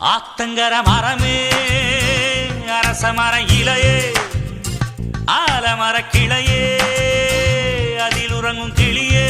ஆத்தங்கர மரமே அரச மர இலையே ஆலமர கிளையே அதில் உறங்கும் கிளியே.